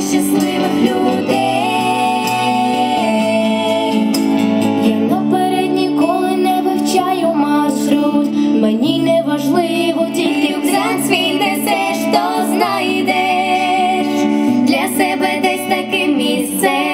щасливих людей. Я наперед ніколи не вивчаю маршрут. Мені не важливо, тільки в свій несеш, то знайдеш для себе десь таке місце.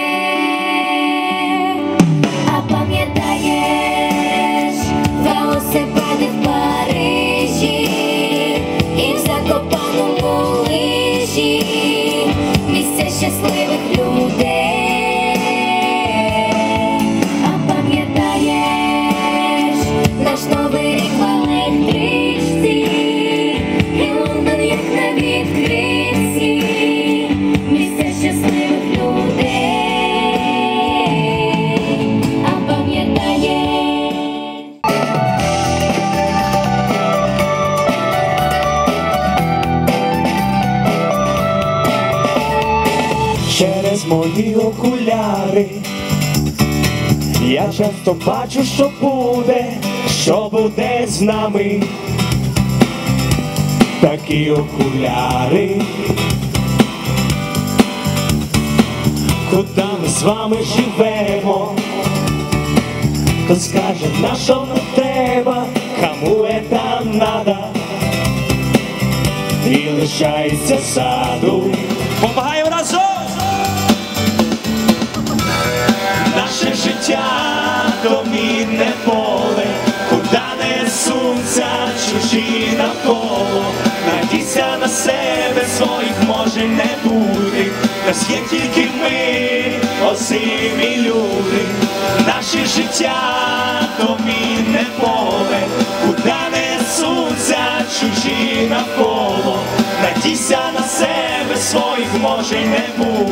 Мої окуляри. Я часто бачу, що буде, що буде з нами. Такі окуляри. Куди ми з вами живемо? Хто скаже, на що нам треба, кому это надо? І лишається саду. Життя то мінне поле, куди несуться чужі навколо. Надійся на себе, своїх може не бути. Нас є тільки ми, озимі люди. Наше життя то мінне поле, куди несуться чужі навколо. Надійся на себе, своїх може не бути.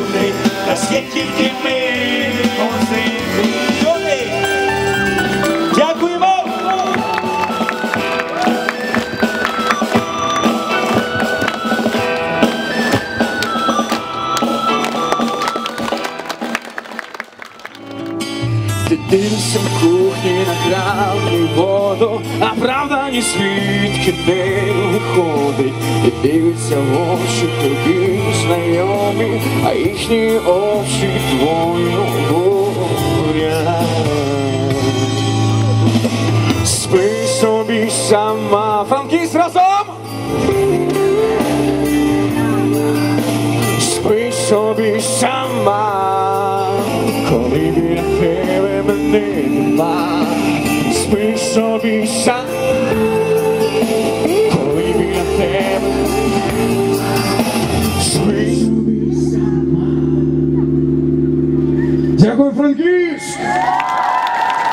Дивишся в кухні на кран і воду, а правда ні звідки не виходить. Ти дивишся в очі тобі знайомі, а їхні очі твою бурять. Спи собі сама, франкіс разом! Спи собі сама, коли біля тебе мене нема. Спи собі сам, коли біля тебе. Спи собі сама. Дякую, Франківськ!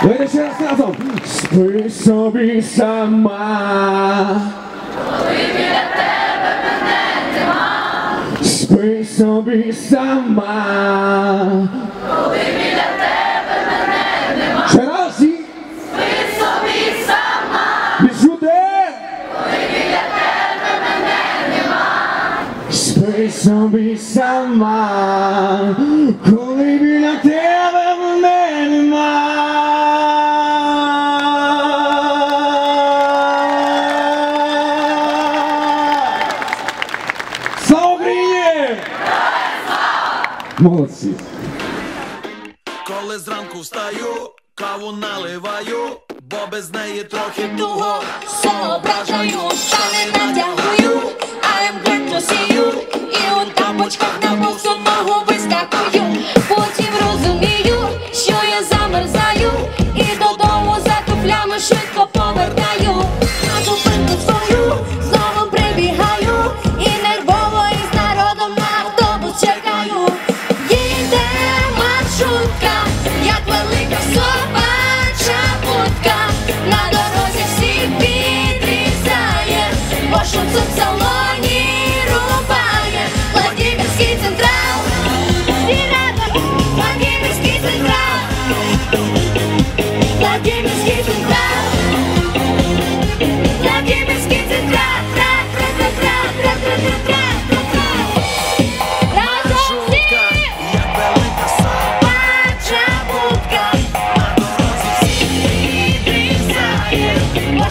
Давайте ще раз разом. Спи собі сама. коли тебе нема, Спи собі сама. Коли біля тебе мене нема. Ще раз і. Спи собі сама. Біжу? Коли біля тебе мене нема. Спи собі сама. Коли біля тебе мене нема. Слава Україні! Молодці! Зранку встаю, каву наливаю, бо без неї трохи туго. Соображаю, штани натягую I'm glad to see you. І у тапочках на босу ногу вискакую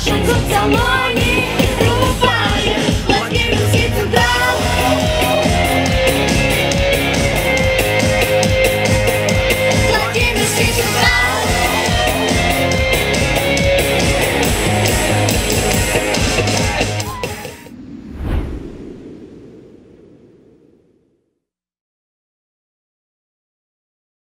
Вашингтон, Салоне.